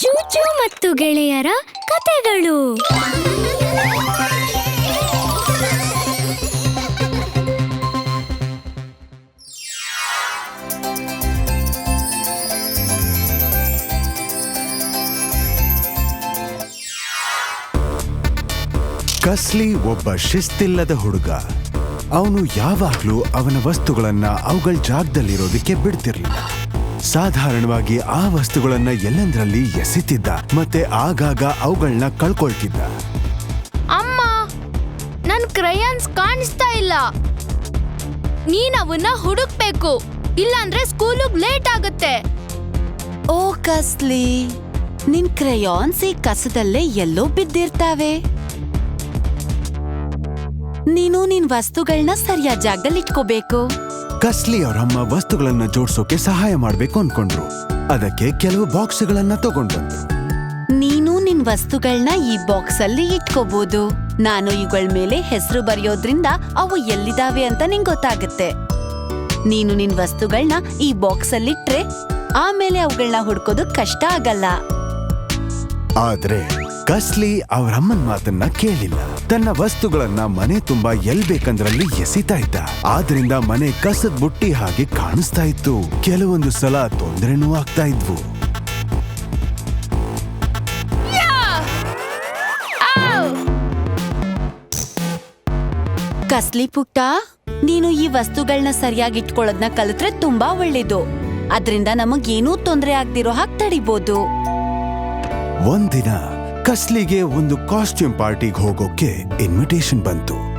ಚೂಚು ಮತ್ತು ಗೆಳೆಯರ ಕತೆಗಳು. ಕಸ್ಲಿ ಒಬ್ಬ ಶಿಸ್ತಿಲ್ಲದ ಹುಡುಗ. ಅವನು ಯಾವಾಗ್ಲೂ ಅವನ ವಸ್ತುಗಳನ್ನ ಅವುಗಳ ಜಾಗದಲ್ಲಿರೋದಕ್ಕೆ ಬಿಡ್ತಿರ್ಲಿಲ್ಲ. ಸಾಧಾರಣವಾಗಿ ಆ ವಸ್ತುಗಳನ್ನ ಎಲ್ಲಂದ್ರಲ್ಲಿ ಎಸೆತಿದ್ದ ಮತ್ತೆ ಆಗಾಗ ಅವುಗಳನ್ನ ಕಳ್ಕೊಳ್ತಿದ್ದ. ಅಮ್ಮ ನನ್ ಕ್ರಯಾನ್ಸ್ ಕಾಣಿಸ್ತಾ ಇಲ್ಲ. ನೀನ್ ಅವನ್ನ ಹುಡುಕ್ಬೇಕು ಇಲ್ಲಾಂದ್ರೆ ಸ್ಕೂಲಿಗ್ ಲೇಟ್ ಆಗುತ್ತೆ. ಓ ಕಸ್ಲಿ ನಿನ್ ಕ್ರಯಾನ್ಸ್ ಈ ಕಸದಲ್ಲೇ ಎಲ್ಲೋ ಬಿದ್ದಿರ್ತಾವೆ. ನೀನು ನಿನ್ ವಸ್ತುಗಳನ್ನ ಸರಿಯಾದ ಜಾಗದಲ್ಲಿ ಇಟ್ಕೋಬೇಕು. ಕಸ್ಲಿ ಅವರಮ್ಮ ವಸ್ತುಗಳನ್ನ ಜೋಡಿಸೋಕೆ ಸಹಾಯ ಮಾಡ್ಬೇಕು ಅನ್ಕೊಂಡ್ರು. ಅದಕ್ಕೆ ಕೆಲವು ಬಾಕ್ಸ್ಗಳನ್ನ ತಗೊಂಡ್ ಬಂದ್ರು ನೀನು ನಿನ್ ವಸ್ತುಗಳನ್ನ ಈ ಬಾಕ್ಸ್ ಅಲ್ಲಿ ಇಟ್ಕೋಬಹುದು ನಾನು ಇವುಗಳ ಮೇಲೆ ಹೆಸರು ಬರೆಯೋದ್ರಿಂದ ಅವು ಎಲ್ಲಿದಾವೆ ಅಂತ ನಿಂಗ್ ಗೊತ್ತಾಗುತ್ತೆ. ನೀನು ನಿನ್ ವಸ್ತುಗಳನ್ನ ಈ ಬಾಕ್ಸ್ ಅಲ್ಲಿ ಇಟ್ರೆ ಆಮೇಲೆ ಅವುಗಳನ್ನ ಹುಡ್ಕೋದು ಕಷ್ಟ ಆಗಲ್ಲ. ಆದ್ರೆ ಕಸ್ಲಿ ಅವರಮ್ಮನ್ ಮಾತನ್ನ ಕೇಳಿಲ್ಲ. ತನ್ನ ವಸ್ತುಗಳನ್ನ ಮನೆ ತುಂಬಾ ಎಲ್ ಬೇಕಂದ್ರಲ್ಲಿ ಎಸಿತಾ ಇದ್ದ. ಆದ್ರಿಂದ ಮನೆ ಕಸದ ಬುಟ್ಟಿ ಹಾಗೆ ಕಾಣಿಸ್ತಾ ಇತ್ತು. ಕೆಲವೊಂದು ಸಲ ತೊಂದರೆನೂ ಆಗ್ತಾ ಇದ್ವು. ಕಸ್ಲಿ ಪುಟ್ಟ ನೀನು ಈ ವಸ್ತುಗಳನ್ನ ಸರಿಯಾಗಿ ಇಟ್ಕೊಳ್ಳೋದ್ನ ಕಲಿತ್ರೆ ತುಂಬಾ ಒಳ್ಳೇದು. ಅದ್ರಿಂದ ನಮಗೇನೂ ತೊಂದರೆ ಆಗ್ದಿರೋ ಹಾಗೆ ತಡಿಬೋದು. ಒಂದಿನ ಕಸ್ಲಿಗೆ ಒಂದು ಕಾಸ್ಟ್ಯೂಮ್ ಪಾರ್ಟಿಗೆ ಹೋಗೋಕೆ ಇನ್ವಿಟೇಷನ್ ಬಂತು.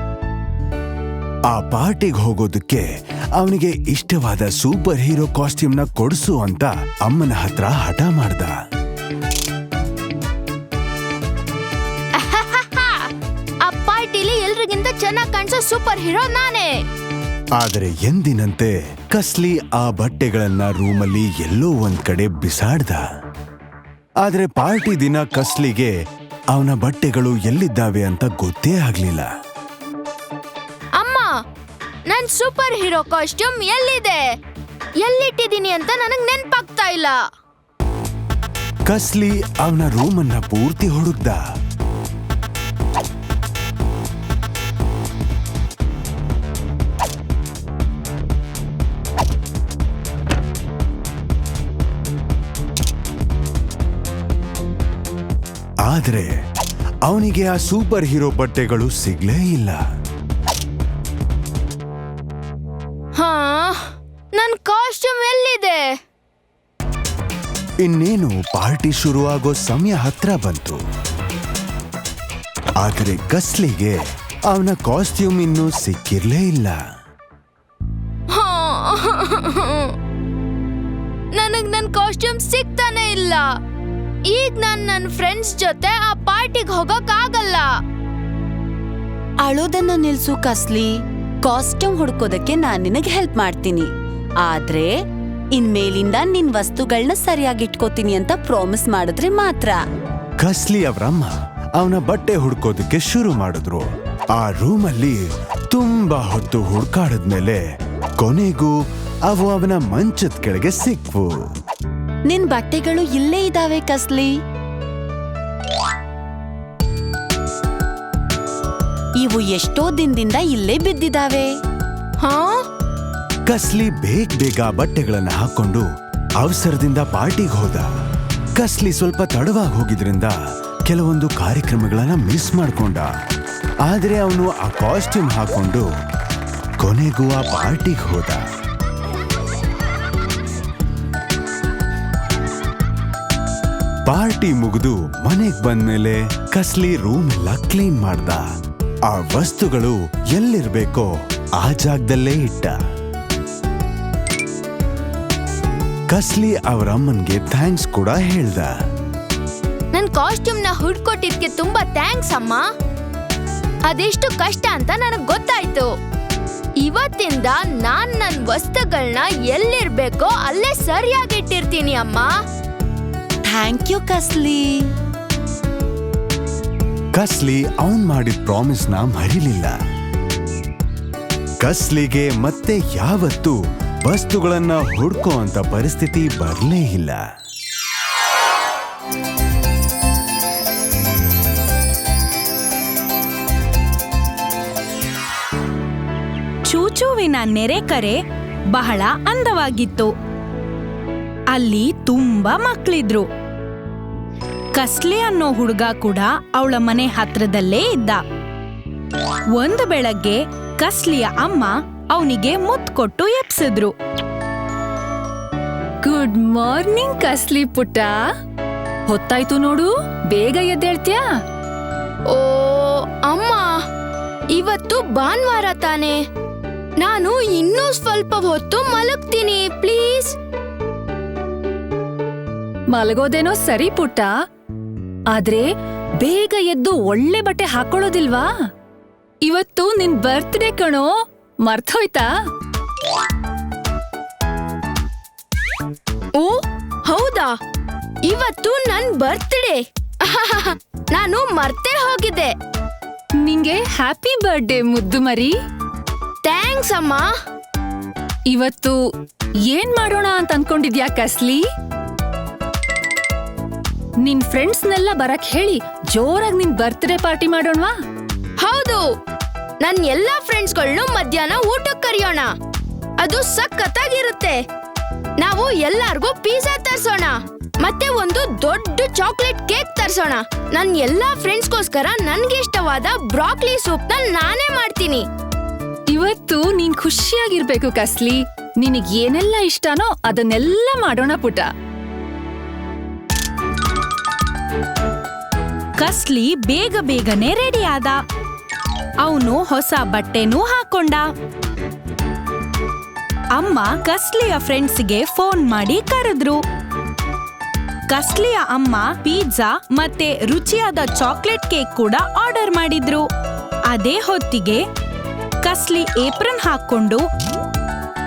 ಆ ಪಾರ್ಟಿಗೆ ಹೋಗೋದಕ್ಕೆ ಅವನಿಗೆ ಇಷ್ಟವಾದ ಸೂಪರ್ ಹೀರೋ ಕಾಸ್ಟ್ಯೂಮ್ನ ಕೊಡಿಸು ಅಂತ ಅಮ್ಮನ ಹತ್ರ ಹಠ ಮಾಡ್ದ. ಆ ಪಾರ್ಟಿಲಿ ಎಲ್ರಿಗಿಂತ ಚೆನ್ನಾಗ್ ಕಾಣಿಸೋ ಸೂಪರ್ ಹೀರೋ ನಾನೇ. ಆದರೆ ಎಂದಿನಂತೆ ಕಸ್ಲಿ ಆ ಬಟ್ಟೆಗಳನ್ನ ರೂಮಲ್ಲಿ ಎಲ್ಲೋ ಒಂದ್ ಕಡೆ ಬಿಸಾಡ್ದ. ಆದ್ರೆ ಪಾರ್ಟಿ ದಿನ ಕಸ್ಲಿಗೆ ಅವನ ಬಟ್ಟೆಗಳು ಎಲ್ಲಿದ್ದಾವೆ ಅಂತ ಗೊತ್ತೇ ಆಗ್ಲಿಲ್ಲ. ನನ್ ಸೂಪರ್ ಹೀರೋ ಕಾಸ್ಟ್ಯೂಮ್ ಎಲ್ಲಿದೆ? ಎಲ್ಲಿಟ್ಟಿದ್ದೀನಿ ಅಂತ ನನಗ್ ನೆನ್ಪಾಗ್ತಾ ಇಲ್ಲ. ಕಸ್ಲಿ ಅವನ ರೂಮನ್ನ ಪೂರ್ತಿ ಹುಡುಕ್ದ. ಆದ್ರೆ ಅವನಿಗೆ ಆ ಸೂಪರ್ ಹೀರೋ ಬಟ್ಟೆಗಳು ಸಿಗ್ಲೇ ಇಲ್ಲ. ನನ್ ಕಾಸ್ಟ್ಯೂಮ್ ಎಲ್ಲಿದೆ? ಇನ್ನೇನು ಪಾರ್ಟಿ ಶುರುವಾಗೋ ಸಮಯ ಹತ್ರ ಬಂತು. ಆದರೆ ಕಸ್ಲಿಗೆ ಅವನ ಕಾಸ್ಟ್ಯೂಮ್ ಇನ್ನೂ ಸಿಕ್ಕಿರ್ಲೇ ಇಲ್ಲ. ಹಾ. ನನಗ್ ನನ್ ಕಾಸ್ಟ್ಯೂಮ್ ಸಿಗ್ತಾನೆ ಇಲ್ಲ. ಈಗ ನಾನ್ ನನ್ ಫ್ರೆಂಡ್ಸ್ ಜೊತೆ ಆ ಪಾರ್ಟಿಗೆ ಹೋಗಕ್ ಆಗಲ್ಲ ಅಳೋದನ್ನ ನಿಲ್ಸು ಕಸ್ಲಿ. ಕಾಸ್ಟ್ಯೂಮ್ ಹುಡ್ಕೋದಕ್ಕೆ ನಾನ್ ನಿನಗೆ ಹೆಲ್ಪ್ ಮಾಡ್ತೀನಿ. ಆದ್ರೆ ಇನ್ಮೇಲಿಂದ ನಿನ್ ವಸ್ತುಗಳನ್ನ ಸರಿಯಾಗಿ ಇಟ್ಕೋತೀನಿ ಅಂತ ಪ್ರಾಮಿಸ್ ಮಾಡಿದ್ರೆ ಮಾತ್ರ. ಕಸ್ಲಿ ಅವರಮ್ಮ ಅವನ ಬಟ್ಟೆ ಹುಡ್ಕೋದಕ್ಕೆ ಶುರು ಮಾಡಿದ್ರು. ಆ ರೂಮಲ್ಲಿ ತುಂಬಾ ಹೊತ್ತು ಹುಡ್ಕಾಡದ್ಮೇಲೆ ಕೊನೆಗೂ ಅವು ಅವನ ಮಂಚದ ಕೆಳಗೆ ಸಿಕ್ವು. ನಿನ್ ಬಟ್ಟೆಗಳು ಇಲ್ಲೇ ಇದಾವೆ ಕಸ್ಲಿ. ಇವು ಎಷ್ಟೋ ದಿನದಿಂದ ಇಲ್ಲೇ ಬಿದ್ದಿದಾವೆ. ಹಾ? ಕಸ್ಲಿ ಬೇಗ ಬೇಗ ಬಟ್ಟೆಗಳನ್ನು ಹಾಕೊಂಡು ಅವಸರದಿಂದ ಪಾರ್ಟಿಗೆ ಹೋದ. ಕಸ್ಲಿ ಸ್ವಲ್ಪ ತಡವಾಗಿ ಹೋಗಿದ್ರಿಂದ ಕೆಲವೊಂದು ಕಾರ್ಯಕ್ರಮಗಳನ್ನ ಮಿಸ್ ಮಾಡ್ಕೊಂಡ. ಆದ್ರೆ ಅವನು ಆ ಕಾಸ್ಟ್ಯೂಮ್ ಹಾಕೊಂಡು ಕೊನೆಗೂ ಆ ಪಾರ್ಟಿಗೆ ಹೋದ. ಪಾರ್ಟಿ ಮುಗಿದು ಮನೆಗ್ ಬಂದ್ಮೇಲೆ ಕಸ್ಲಿ ರೂಮ್ ಎಲ್ಲ ಕ್ಲೀನ್ ಮಾಡ್ದ. ಆ ವಸ್ತುಗಳು ಎಲ್ಲಿರ್ಬೇಕೋ ಆ ಜಾಗದಲ್ಲೇ ಇಟ್ಟ. ಕಸ್ಲಿ ಅವರ ಅಮ್ಮನ್ಗೆ ಥ್ಯಾಂಕ್ಸ್ ಕೂಡ ಹೇಳ್ದ. ನನ್ ಕಾಸ್ಟ್ಯೂಮ್ನ ಹುಡ್ಕೊಟ್ಟಿದ್ಕೆ ತುಂಬಾ ಥ್ಯಾಂಕ್ಸ್ ಅಮ್ಮ. ಅದೆಷ್ಟು ಕಷ್ಟ ಅಂತ ನನಗ್ ಗೊತ್ತಾಯ್ತು. ಇವತ್ತಿಂದ ನಾನ್ ನನ್ ವಸ್ತುಗಳನ್ನ ಎಲ್ಲಿರ್ಬೇಕೋ ಅಲ್ಲೇ ಸರಿಯಾಗಿ ಇಟ್ಟಿರ್ತೀನಿ ಅಮ್ಮ. Thank you ಕಸ್ಲಿ. ಕಸ್ಲಿ ಅವನ್ ಮಾಡಿದ ಪ್ರಾಮಿಸ್ನ ಮರಿಲಿಲ್ಲ. ಕಸ್ಲಿಗೆ ಮತ್ತೆ ಯಾವತ್ತೂ ವಸ್ತುಗಳನ್ನ ಹುಡ್ಕೋ ಅಂತ ಪರಿಸ್ಥಿತಿ ಬರಲೇ ಇಲ್ಲ. ಚೂಚುವಿನ ನೆರೆ ಕರೆ ಬಹಳ ಅಂದವಾಗಿತ್ತು. ಅಲ್ಲಿ ತುಂಬಾ ಮಕ್ಕಳಿದ್ರು ಕಸ್ಲಿ ಅನ್ನೋ ಹುಡುಗ ಕೂಡ ಅವಳ ಮನೆ ಹತ್ರದಲ್ಲೇ ಇದ್ದ. ಒಂದು ಬೆಳಗ್ಗೆ ಕಸ್ಲಿಯ ಅಮ್ಮ ಅವನಿಗೆ ಮುತ್ ಕೊಟ್ಟು ಎಪ್ಸಿದ್ರು ಗುಡ್ ಮಾರ್ನಿಂಗ್ ಕಸ್ಲಿ ಪುಟ್ಟ. ಹೊತ್ತಾಯ್ತು ನೋಡು, ಬೇಗ ಎದ್ದೇಳ್ತ್ಯಾ? ಓ, ಅಮ್ಮ, ಇವತ್ತು ಭಾನುವಾರ ತಾನೆ. ನಾನು ಇನ್ನೂ ಸ್ವಲ್ಪ ಹೊತ್ತು ಮಲಗ್ತೀನಿ, ಪ್ಲೀಸ್. ಮಲಗೋದೇನೋ ಸರಿ ಪುಟ್ಟ. ಆದ್ರೆ ಬೇಗ ಎದ್ದು ಒಳ್ಳೆ ಬಟ್ಟೆ ಹಾಕೊಳ್ಳೋದಿಲ್ವಾ? ಇವತ್ತು ನಿನ್ ಬರ್ತ್ಡೇ ಕಣೋ. ಮರ್ತೋಯ್ತಾ? ಓ, ಹೌದಾ? ಇವತ್ತು ನನ್ ಬರ್ತ್ಡೇ. ನಾನು ಮರ್ತೇ ಹೋಗಿದ್ದೆ. ನಿಂಗೆ ಹ್ಯಾಪಿ ಬರ್ಡೇ ಮುದ್ದು ಮರಿ. ಥ್ಯಾಂಕ್ಸ್ ಅಮ್ಮ. ಇವತ್ತು ಏನ್ ಮಾಡೋಣ ಅಂತ ಅನ್ಕೊಂಡಿದ್ಯಾ ಕಸ್ಲಿ? ನಿನ್ ಫ್ರೆಂಡ್ಸ್ನೆಲ್ಲ ಬರಕ್ ಹೇಳಿ ಜೋರಾಗಿ ನಿನ್ ಬರ್ತ್ಡೇ ಪಾರ್ಟಿ ಮಾಡೋಣವಾ? ಹೌದು. ನನ್ ಎಲ್ಲಾ ಫ್ರೆಂಡ್ಸ್ಗಳ್ನು ಮಧ್ಯಾಹ್ನ ಊಟಕ್ಕೆ ಕರೆಯೋಣ. ಅದು ಸಖತ್ತಾಗಿರುತ್ತೆ. ನಾವು ಎಲ್ಲಾರ್ಗೂ ಪಿಜ್ಜಾ ತರ್ಸೋಣ. ಮತ್ತೆ ಒಂದು ದೊಡ್ಡ ಚಾಕ್ಲೇಟ್ ಕೇಕ್ ತರ್ಸೋಣ. ನನ್ ಎಲ್ಲಾ ಫ್ರೆಂಡ್ಸ್ಗೋಸ್ಕರ ನನ್ಗೆ ಇಷ್ಟವಾದ ಬ್ರಾಕ್ಲಿ ಸೂಪ್ ನಾನೇ ಮಾಡ್ತೀನಿ. ಇವತ್ತು ನೀನ್ ಖುಷಿಯಾಗಿರ್ಬೇಕು ಕಸ್ಲಿ. ನಿನಗ್ ಏನೆಲ್ಲ ಇಷ್ಟನೋ ಅದನ್ನೆಲ್ಲ ಮಾಡೋಣ ಪುಟ. ಕಸ್ಲಿ ಬೇಗ ಬೇಗನೆ ರೆಡಿ ಆದ. ಅವನು ಹೊಸ ಬಟ್ಟೆನೂ ಹಾಕೊಂಡ. ಅಮ್ಮ ಕಸ್ಲಿಯ ಫ್ರೆಂಡ್ಸ್ಗೆ ಫೋನ್ ಮಾಡಿ ಕರೆದ್ರು. ಕಸ್ಲಿಯ ಅಮ್ಮ ಪಿಜ್ಜಾ ಮತ್ತೆ ರುಚಿಯಾದ ಚಾಕ್ಲೇಟ್ ಕೇಕ್ ಕೂಡ ಆರ್ಡರ್ ಮಾಡಿದ್ರು. ಅದೇ ಹೊತ್ತಿಗೆ ಕಸ್ಲಿ ಏಪ್ರನ್ ಹಾಕೊಂಡು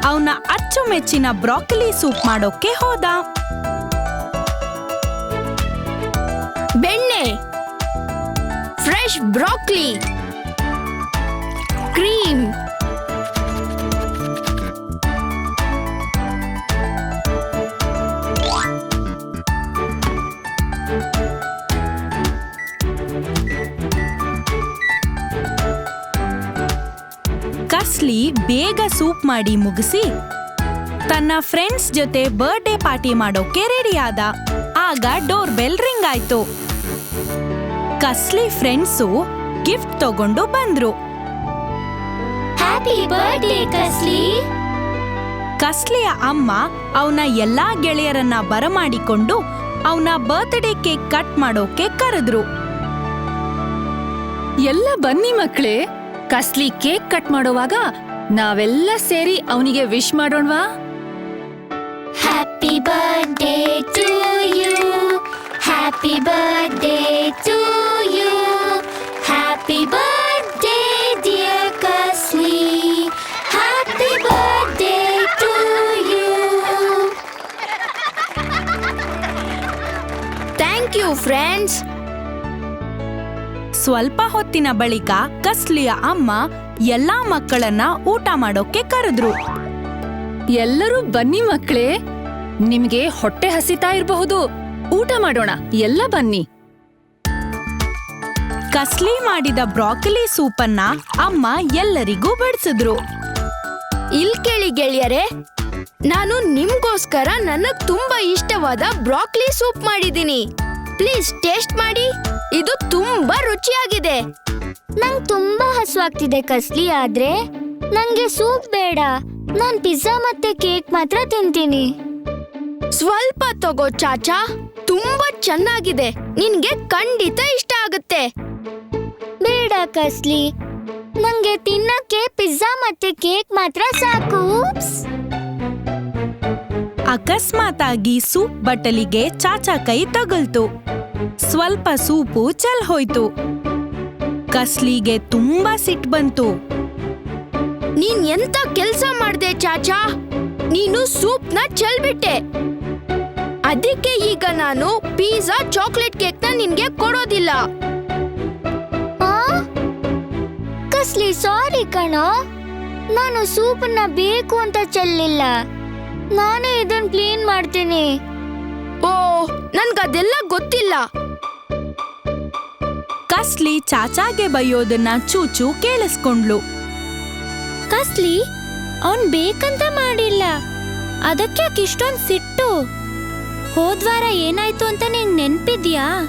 ಅವನ ಅಚ್ಚುಮೆಚ್ಚಿನ ಬ್ರಾಕಲಿ ಸೂಪ್ ಮಾಡೋಕೆ ಹೋದ. ಬೆಣ್ಣೆ, ಫ್ರೆಶ್ ಬ್ರಾಕ್ಲಿ. ಕ್ರೀಮ್. ಕಸ್ಲಿ ಬೇಗ ಸೂಪ್ ಮಾಡಿ ಮುಗಿಸಿ, ತನ್ನ ಫ್ರೆಂಡ್ಸ್ ಜೊತೆ ಬರ್ಡೇ ಪಾರ್ಟಿ ಮಾಡೋಕೆ ರೆಡಿಯಾದ ಆಗ ಡೋರ್ ಬೆಲ್ ರಿಂಗ್ ಆಯ್ತು. ಕಸ್ಲಿ ಫ್ರೆಂಡ್ಸು ಗಿಫ್ಟ್ ತಗೊಂಡು ಬಂದ್ರು. ಹ್ಯಾಪಿ ಬರ್ಡೇ ಕಸ್ಲಿ ಕಸ್ಲಿಯ ಅಮ್ಮ ಅವನ ಎಲ್ಲಾ ಗೆಳೆಯರನ್ನ ಬರಮಾಡಿಕೊಂಡು ಅವನ ಬರ್ತ್ಡೇ ಕೇಕ್ ಕಟ್ ಮಾಡೋಕೆ ಕರೆದ್ರು. ಎಲ್ಲ ಬನ್ನಿ ಮಕ್ಳೇ ಕಸ್ಲಿ ಕೇಕ್ ಕಟ್ ಮಾಡುವಾಗ ನಾವೆಲ್ಲ ಸೇರಿ ಅವನಿಗೆ wish ಮಾಡೋಣವಾ? Happy birthday to you happy birthday to you happy birthday friends ಸ್ವಲ್ಪ ಹೊತ್ತಿನ ಬಳಿಕ ಕಸ್ಲಿಯ ಅಮ್ಮ ಎಲ್ಲಾ ಮಕ್ಕಳನ್ನ ಊಟ ಮಾಡೋಕೆ ಕರೆದ್ರು. ಎಲ್ಲರೂ ಬನ್ನಿ ಮಕ್ಕಳೇ. ನಿಮ್ಗೆ ಹೊಟ್ಟೆ ಹಸಿತಾ ಇರಬಹುದು. ಊಟ ಮಾಡೋಣ, ಎಲ್ಲ ಬನ್ನಿ. ಕಸ್ಲಿ ಮಾಡಿದ ಬ್ರಾಕಲಿ ಸೂಪನ್ನ ಅಮ್ಮ ಎಲ್ಲರಿಗೂ ಬಡಿಸಿದ್ರು. ಇಲ್ ಕೇಳಿ ಗೆಳೆಯರೆ, ನಾನು ನಿಮ್ಗೋಸ್ಕರ ನನಗ್ ತುಂಬಾ ಇಷ್ಟವಾದ ಬ್ರಾಕ್ಲಿ ಸೂಪ್ ಮಾಡಿದ್ದೀನಿ. ಪ್ಲೀಸ್ ಟೇಸ್ಟ್ ಮಾಡಿ. ಇದು ತುಂಬಾ ರುಚಿಯಾಗಿದೆ. ನಂಗ್ ತುಂಬಾ ಹಸುವಾಗ್ತಿದೆ ಕಸ್ಲಿ, ಆದ್ರೆ ನಂಗೆ ಸೂಪ್ ಬೇಡ. ನಾನ್ ಪಿಜ್ಜಾ ಮತ್ತೆ ಕೇಕ್ ಮಾತ್ರ ತಿಂತೀನಿ. ಸ್ವಲ್ಪ ತಗೋ ಚಾಚಾ. ತುಂಬಾ ಚೆನ್ನಾಗಿದೆ. ನಿನ್ಗೆ ಖಂಡಿತ ಇಷ್ಟ ಆಗುತ್ತೆ. ಬೇಡ ಕಸ್ಲಿ. ನಂಗೆ ತಿನ್ನಕ್ಕೆ ಪಿಜ್ಜಾ ಮತ್ತೆ ಕೇಕ್ ಮಾತ್ರ ಸಾಕು. ಅಕಸ್ಮಾತಾಗಿ ಸೂಪ್ ಬಟ್ಟಲಿಗೆ ಚಾಚಾ ಕೈ ತಗಲ್ತು. ಸ್ವಲ್ಪ ಸೂಪು ಚೆಲ್ ಹೋಯ್ತು. ಕಸ್ಲಿಗೆ ತುಂಬಾ ಸಿಟ್ ಬಂತು. ನೀನ್ ಎಂತ ಕೆಲ್ಸ ಮಾಡ್ದೆ ಚಾಚಾ? ನೀನು ಸೂಪ್ನ ಚೆಲ್ಬಿಟ್ಟೆ. ಅದಕ್ಕೆ ಈಗ ನಾನು ಪಿಜ್ಜಾ ಚಾಕ್ಲೇಟ್ ಕೇಕ್ನ ನಿನ್ಗೆ ಕೊಡೋದಿಲ್ಲ. ಆ? ಕಸ್ಲಿ ಸಾರಿ ಕಣ. ನಾನು ಸೂಪನ್ನ ಬೇಕು ಅಂತ ಚೆಲ್ಲಿಲ್ಲ. ನಾನೇ ಇದನ್ ಕ್ಲೀನ್ ಮಾಡ್ತೀನಿ. ಓ ನನ್ಗದೆಲ್ಲ ಗೊತ್ತಿಲ್ಲ. ಕಸ್ಲಿ ಚಾಚಾಗೆ ಬೈಯೋದನ್ನ ಚೂಚು ಕೇಳಿಸ್ಕೊಂಡ್ಲು. ಕಸ್ಲಿ ಅವನ್ ಬೇಕಂತ ಮಾಡಿಲ್ಲ. ಅದಕ್ಕೆ ಯಾಕೆ ಇಷ್ಟೊಂದ್ ಸಿಟ್ಟು? ಹೋದ್ವಾರ ಏನಾಯ್ತು ಅಂತ ನಿಂಗ್ ನೆನ್ಪಿದ್ಯಾ?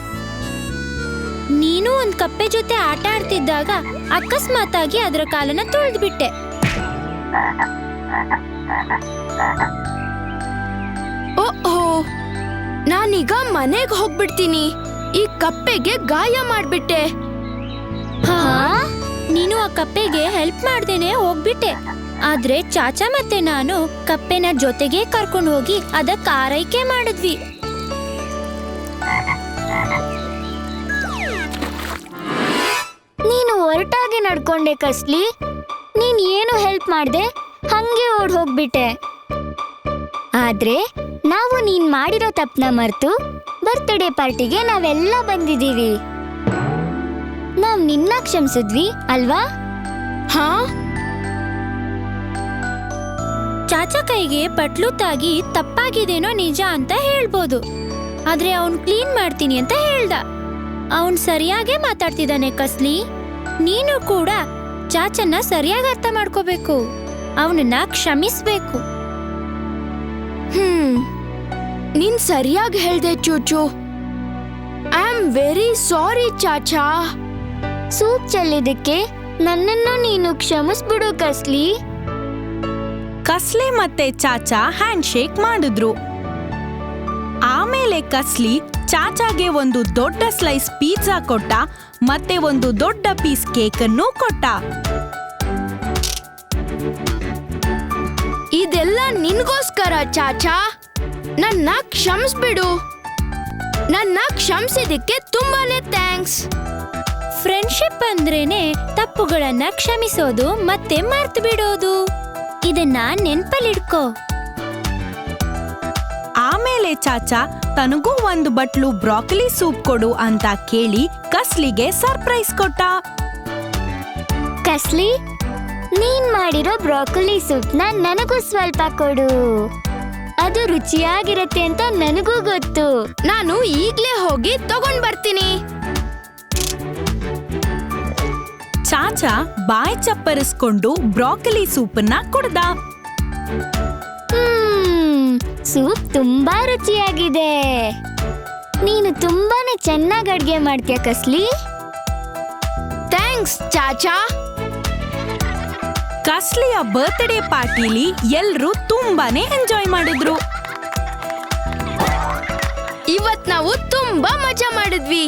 ನೀನು ಒಂದ್ ಕಪ್ಪೆ ಜೊತೆ ಆಟ ಆಡ್ತಿದ್ದಾಗ ಅಕಸ್ಮಾತಾಗಿ ಅದರ ಕಾಲನ್ನ ತುಳಿದ್ಬಿಟ್ಟೆ. ಓ ನಾನೀಗ ಮನೆಗ್ ಹೋಗ್ಬಿಡ್ತೀನಿ. ಈ ಕಪ್ಪೆಗೆ ಗಾಯ ಮಾಡ್ಬಿಟ್ಟೆ. ಹಾ, ನೀನು ಆ ಕಪ್ಪೆಗೆ ಹೆಲ್ಪ್ ಮಾಡ್ದೇನೆ ಹೋಗ್ಬಿಟ್ಟೆ. ಆದ್ರೆ ಚಾಚಾ ಮತ್ತೆ ನಾನು ಕಪ್ಪೆನ ಜೊತೆಗೆ ಕರ್ಕೊಂಡು ಹೋಗಿ ಅದಕ್ಕೆ ಆರೈಕೆ ಮಾಡಿದ್ವಿ. ನೀನು ಹೊರಟಾಗಿ ನಡ್ಕೊಂಡೆ ಕಸ್ಲಿ. ನೀನ್ ಏನು ಹೆಲ್ಪ್ ಮಾಡ್ದೆ? ಹಂಗೆ ಓಡ್ ಹೋಗ್ಬಿಟ್ಟೆ. ಆದ್ರೆ ನಾವು ನೀನ್ ಮಾಡಿರೋ ತಪ್ಪನ ಮರ್ತು ಬರ್ತ್ಡೇ ಪಾರ್ಟಿಗೆ ನಾವೆಲ್ಲ ಬಂದಿದೀವಿ ನಾವ್ ನಿನ್ನ ಕ್ಷಮಿಸಿದ್ವಿ, ಅಲ್ವಾ? ಹಾ? ಚಾಚಾ ಕೈಗೆ ಪಟ್ಲು ತಾಗಿ ತಪ್ಪಾಗಿದೇನೋ ನಿಜ ಅಂತ ಹೇಳ್ಬೋದು. ಆದ್ರೆ ಅವನ್ ಕ್ಲೀನ್ ಮಾಡ್ತೀನಿ ಅಂತ ಹೇಳ್ದ. ಅವನ್ ಸರಿಯಾಗೇ ಮಾತಾಡ್ತಿದ್ದಾನೆ ಕಸ್ಲಿ. ನೀನು ಕೂಡ ಚಾಚನ್ನ ಸರಿಯಾಗಿ ಅರ್ಥ ಮಾಡ್ಕೋಬೇಕು. ಅವನನ್ನ ಕ್ಷಮಿಸ್ಬೇಕು. ಹ್ಮ್. ನೀನ್ ಸರಿಯಾಗಿ ಹೇಳ್ದೆ ಚೂಚು. ಐ ಆಮ್ ವೆರಿ ಸಾರಿ ಚಾಚಾ. ಸೂಪ್ ಚೆಲ್ಲಿದಕ್ಕೆ ನನ್ನನ್ನು ನೀನು ಕ್ಷಮಿಸ್ಬಿಡು, ಕಸ್ಲಿ. ಕಸ್ಲಿ ಮತ್ತೆ ಚಾಚಾ ಹ್ಯಾಂಡ್ ಶೇಕ್ ಮಾಡಿದ್ರು. ಆಮೇಲೆ ಕಸ್ಲಿ ಚಾಚಾಗೆ ಒಂದು ದೊಡ್ಡ ಸ್ಲೈಸ್ ಪಿಜ್ಜಾ ಕೊಟ್ಟ, ಮತ್ತೆ ಒಂದು ದೊಡ್ಡ ಪೀಸ್ ಕೇಕ್ ಅನ್ನು ಕೊಟ್ಟ. ಇದೆಲ್ಲ ನಿನ್ಗೋಸ್ಕರ ಚಾಚಾ. ನನ್ನ ಕ್ಷಮಿಸ್ಬಿಡು. ನನ್ನ ಕ್ಷಮಿಸಿದಕ್ಕೆ ತುಂಬಾನೇ ಥ್ಯಾಂಕ್ಸ್. ಫ್ರೆಂಡ್ಶಿಪ್ ಅಂದ್ರೇನೆ ತಪ್ಪುಗಳನ್ನ ಕ್ಷಮಿಸೋದು ಮತ್ತೆ ಮರ್ತು ಬಿಡೋದು ಇದನ್ನ ನೆನ್ಪಲ್ಲಿಡ್ಕೋ. ಆಮೇಲೆ ಚಾಚಾ ತನಗೂ ಒಂದು ಬಟ್ಲು ಬ್ರಾಕೊಲಿ ಸೂಪ್ ಕೊಡು ಅಂತ ಕೇಳಿ ಕಸ್ಲಿಗೆ ಸರ್ಪ್ರೈಸ್ ಕೊಟ್ಟ. ಕಸ್ಲಿ? ನೀನ್ ಮಾಡಿರೋ ಬ್ರಾಕೊಲಿ ಸೂಪ್ನ ನನಗೂ ಸ್ವಲ್ಪ ಕೊಡು. ಅದು ರುಚಿಯಾಗಿರತ್ತೆ ಅಂತ ನನಗೂ ಗೊತ್ತು. ನಾನು ಈಗ್ಲೇ ಹೋಗಿ ತಗೊಂಡ್ ಬರ್ತೀನಿ. ಚಾಚಾ ಬಾಯ್ ಚಪ್ಪರಿಸ್ಕೊಂಡು ಬ್ರಾಕೊಲಿ ಸೂಪನ್ನ ಕುಡ್ದ. ಹ್ಮ್ ಸೂಪ್ ತುಂಬಾ ರುಚಿಯಾಗಿದೆ. ನೀನು ತುಂಬಾನೇ ಚೆನ್ನಾಗಿ ಅಡ್ಗೆ ಮಾಡ್ತೀಯ ಕಸ್ಲಿ? ಥ್ಯಾಂಕ್ಸ್ ಚಾಚಾ. ಕಸ್ಲಿಯ ಬರ್ತ್ಡೇ ಪಾರ್ಟಿಲಿ ಎಲ್ರೂ ತುಂಬಾನೇ ಎಂಜಾಯ್ ಮಾಡಿದ್ರು. ಇವತ್ ನಾವು ತುಂಬಾ ಮಜಾ ಮಾಡಿದ್ವಿ.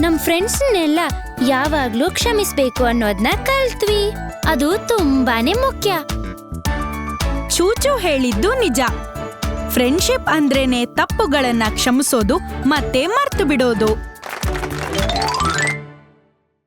ನಮ್ ಫ್ರೆಂಡ್ಸ್ನೆಲ್ಲ ಯಾವಾಗ್ಲೂ ಕ್ಷಮಿಸ್ಬೇಕು ಅನ್ನೋದನ್ನ ಕಲ್ತ್ವಿ. ಅದು ತುಂಬಾನೇ ಮುಖ್ಯ. ಚೂಚು ಹೇಳಿದ್ದು ನಿಜ. ಫ್ರೆಂಡ್ಶಿಪ್ ಅಂದ್ರೇನೆ ತಪ್ಪುಗಳನ್ನ ಕ್ಷಮಿಸೋದು ಮತ್ತೆ ಮರ್ತು ಬಿಡೋದು.